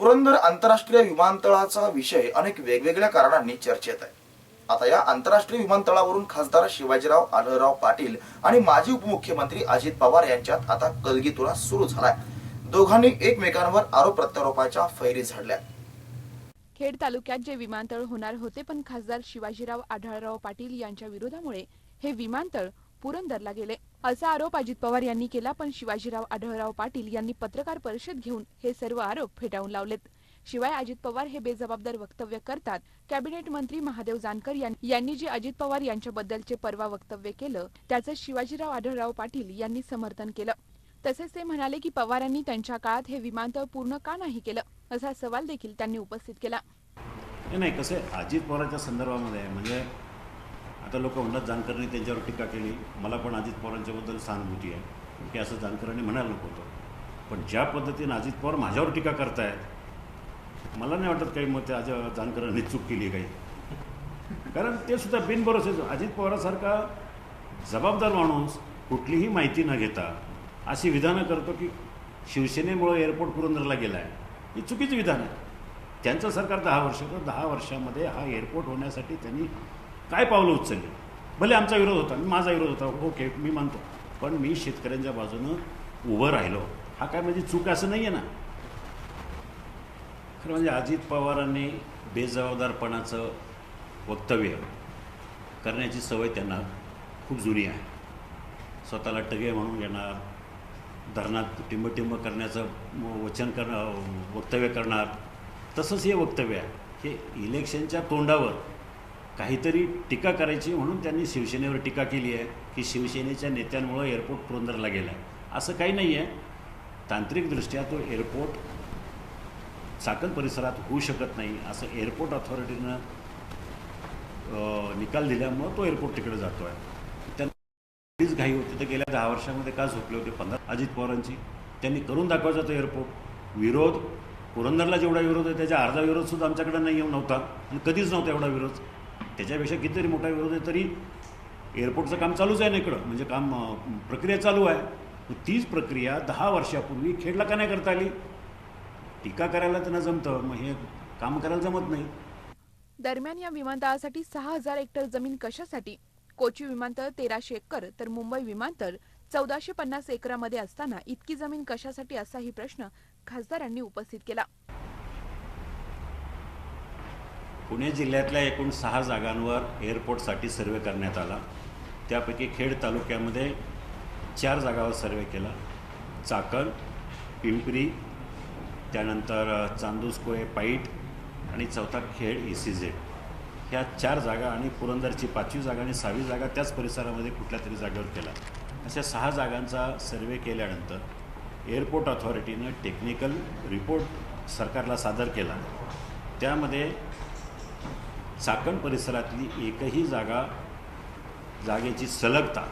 पुरंदर आंतरराष्ट्रीय विमानतळाचा विषय अनेक वेगवेगळ्या कारणांनी चर्चेत आहे. आता या आंतरराष्ट्रीय विमानतळावरून खासदार शिवाजीराव आढळराव पाटील आणि माजी उपमुख्यमंत्री अजित पवार यांच्यात आता कलगीतुरा सुरू झालाय. दोघांनी एकमेकांवर आरोप प्रत्यारोपाच्या फैरी झाडल्या. खेड तालुक्यात जे विमानतळ होणार होते पण खासदार शिवाजीराव आढळराव पाटील यांच्या विरोधामुळे हे विमानतळ पुरंदरला गेले. असा आरोप अजित पवार यांनी केला पण शिवाजीराव आढळराव पाटील यांनी पत्रकार परिषद घेऊन हे सर्व आरोप फेटाळून लावलेत. शिवाय अजित पवार हे बेजबाबदार वक्तव्य करतात. कॅबिनेट मंत्री महादेव जानकर यांनी जे अजित पवार यांच्याबद्दलचे परवा वक्तव्य केलं त्याचं शिवाजीराव आढळराव पाटील यांनी समर्थन केलं. तसेच ते म्हणाले की पवारांनी त्यांच्या काळात हे विमानतळ पूर्ण का नाही केलं असा सवाल देखील त्यांनी उपस्थित केला. नाही कसं आहे अजित पवारांच्या संदर्भामध्ये म्हणजे आता लोक म्हणतात जानकरांनी त्यांच्यावर टीका केली. मला पण अजित पवारांच्याबद्दल सहानुभूती आहे. की असं जानकरांनी म्हणायला नको होतं. पण ज्या पद्धतीनं अजित पवार माझ्यावर टीका करतायत मला नाही वाटत काही मग त्या जानकरांनी चूक केली काही. कारण ते सुद्धा बिनभरोसे अजित पवारासारखा जबाबदार माणूस कुठलीही माहिती न घेता अशी विधानं करतो की शिवसेनेमुळे एअरपोर्ट पुरंदरला गेला आहे ही चुकीचं विधान आहे त्यांचं सरकार दहा वर्ष तर दहा वर्षामध्ये हा एअरपोर्ट होण्यासाठी त्यांनी काय पावलं उचलली? भले आमचा विरोध होता माझा विरोध होता ओके मी मानतो. पण मी शेतकऱ्यांच्या बाजूनं उभं राहिलो. हा काय म्हणजे चूक असं नाही आहे ना? खरं म्हणजे अजित पवारांनी बेजबाबदारपणाचं वक्तव्य करण्याची सवय त्यांना खूप जुनी आहे. स्वतःला टगे म्हणून घेणार धरणात टिंबटिंब करण्याचं वचन करणं वक्तव्य करणार तसंच हे वक्तव्य आहे. हे इलेक्शनच्या तोंडावर काहीतरी टीका करायची म्हणून त्यांनी शिवसेनेवर टीका केली आहे की शिवसेनेच्या नेत्यांमुळं एअरपोर्ट पुरंदरला गेला आहे. असं काही नाही आहे. तांत्रिकदृष्ट्या तो एअरपोर्ट चाकण परिसरात होऊ शकत नाही. असं एअरपोर्ट ऑथॉरिटीनं निकाल दिल्यामुळं तो एअरपोर्ट तिकडे जातो आहे त्यांना घाई होती. तर गेल्या दहा वर्षामध्ये का झोपले होते? पंधरा अजित पवारांची. त्यांनी करून दाखवायचा तो एअरपोर्ट. विरोध पुरंदरला जेवढा विरोध आहे त्याच्या अर्धा विरोधसुद्धा आमच्याकडे नाही येऊ नव्हता. आणि कधीच नव्हता एवढा विरोध. त्याच्यापेक्षा कितीतरी मोठा विरोध आहे तरी एअरपोर्टचं काम चालूच आहे ना इकडं. म्हणजे काम प्रक्रिया चालू आहे. तीच प्रक्रिया दहा वर्षापूर्वी खेडला का नाही करता आली? टीका करायला त्यांना जमतं मग हे काम करायला जमत नाही. दरम्यान या विमानतळासाठी सहा हजार हेक्टर जमीन कशासाठी? कोची विमानतळ तेराशे एकर तर मुंबई विमानतळ चौदाशे पन्नास एकरामध्ये असताना इतकी जमीन कशासाठी असाही प्रश्न खासदारांनी उपस्थित केला. पुणे जिल्ह्यातल्या एकूण सहा जागांवर एअरपोर्टसाठी सर्वे करण्यात आला. त्यापैकी खेड तालुक्यामध्ये चार जागावर सर्वे केला. चाकण पिंपरी त्यानंतर अ, चांदूसकोळे पाईट आणि चौथा खेड ई सी झेड ह्या चार जागा आणि पुरंदरची पाचवी जागा आणि सहावी जागा त्याच परिसरामध्ये कुठल्या तरी जागेवर केला. अशा सहा जागांचा सर्वे केल्यानंतर एअरपोर्ट ऑथॉरिटीनं टेक्निकल रिपोर्ट सरकारला सादर केला. त्यामध्ये चाकण परिसरातली एकही जागा जागेची सलगता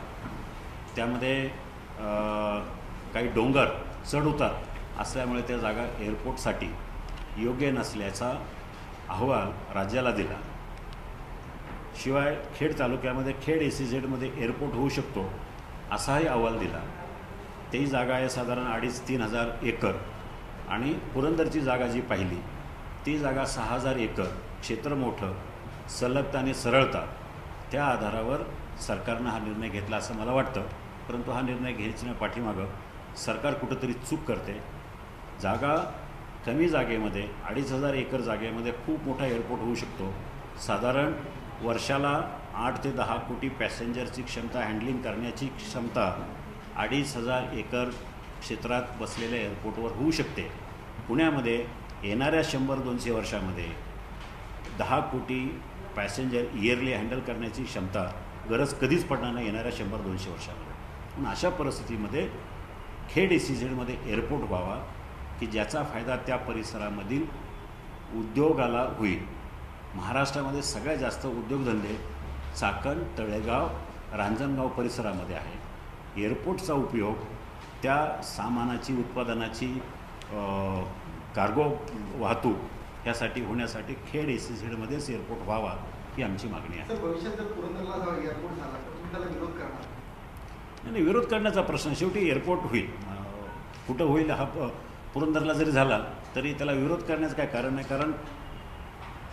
त्यामध्ये काही डोंगर चढ उतार असल्यामुळे त्या जागा एअरपोर्टसाठी योग्य नसल्याचा अहवाल राज्याला दिला. शिवाय खेड तालुक्यामध्ये खेड ए सी झेडमध्ये एअरपोर्ट होऊ शकतो असाही अहवाल दिला. ती जागा आहे साधारण अडीच तीन हजार एकर आणि पुरंदरची जागा जी पाहिली ती जागा सहा हजार एकर क्षेत्र मोठं सलगता आणि सरळता त्या आधारावर सरकारनं हा निर्णय घेतला असं मला वाटतं. परंतु हा निर्णय घ्यायच्या पाठीमागं सरकार कुठंतरी चूक करते. जागा कमी जागेमध्ये अडीच हजार एकर जागेमध्ये खूप मोठा एअरपोर्ट होऊ शकतो. साधारण वर्षाला आठ ते दहा कोटी पॅसेंजरची क्षमता हँडलिंग करण्याची क्षमता अडीच हजार एकर क्षेत्रात बसलेल्या एअरपोर्टवर होऊ शकते. पुण्यामध्ये येणाऱ्या शंभर दोनशे वर्षामध्ये दहा कोटी पॅसेंजर इयरली हँडल करण्याची क्षमता गरज कधीच पडणार नाही येणाऱ्या शंभर दोनशे वर्षामध्ये. पण अशा परिस्थितीमध्ये खेड ए सी झेडमध्ये एअरपोर्ट व्हावा की ज्याचा फायदा त्या परिसरामधील उद्योगाला होईल. महाराष्ट्रामध्ये सगळ्यात जास्त उद्योगधंदे चाकण तळेगाव रांजणगाव परिसरामध्ये आहे. एअरपोर्टचा उपयोग त्या सामानाची उत्पादनाची कार्गो वाहतूक यासाठी होण्यासाठी खेड ए सी झेडमध्येच एअरपोर्ट व्हावा ही आमची मागणी आहे. नाही विरोध करण्याचा प्रश्न शेवटी एअरपोर्ट होईल. कुठं होईल हा प- पुरंदरला जरी झाला तरी त्याला विरोध करण्याचं काय कारण नाही. कारण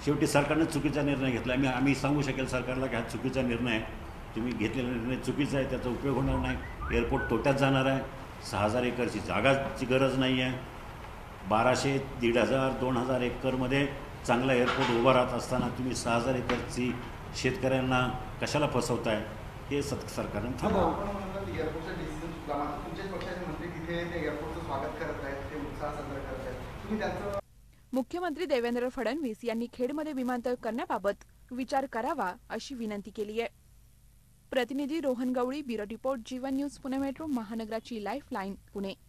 शेवटी सरकारनं चुकीचा निर्णय घेतला. आम्ही आम्ही सांगू शकेल सरकारला की हा चुकीचा निर्णय आहे. तुम्ही घेतलेला निर्णय चुकीचा आहे त्याचा उपयोग होणार नाही. एअरपोर्ट तोट्यात जाणार आहे. सहा हजार एकरची जागाची गरज नाही आहे. बाराशे दीड हजार दोन हजार एकरमध्ये चांगला एअरपोर्ट उभा राहत असताना तुम्ही सहा हजार एकरची शेतकऱ्यांना कशाला फसवताय? हे सत सरकारनं थांबवा. आपण म्हणतात एअरपोर्टचा डिसिजन चुकला मात्र तुमच्याच पक्षाचे मंत्री तिथे ते एअरपोर्टचं स्वागत करत आहेत ते उत्साह साजरा करत आहेत. तुम्ही त्यांचं मुख्यमंत्री देवेंद्र फडणवीस यांनी खेडमध्ये विमानतळ करण्याबाबत विचार करावा अशी विनंती केली आहे. प्रतिनिधी Rohan Gawali bureau report Jeevan news Pune metro महानगराची life line Pune.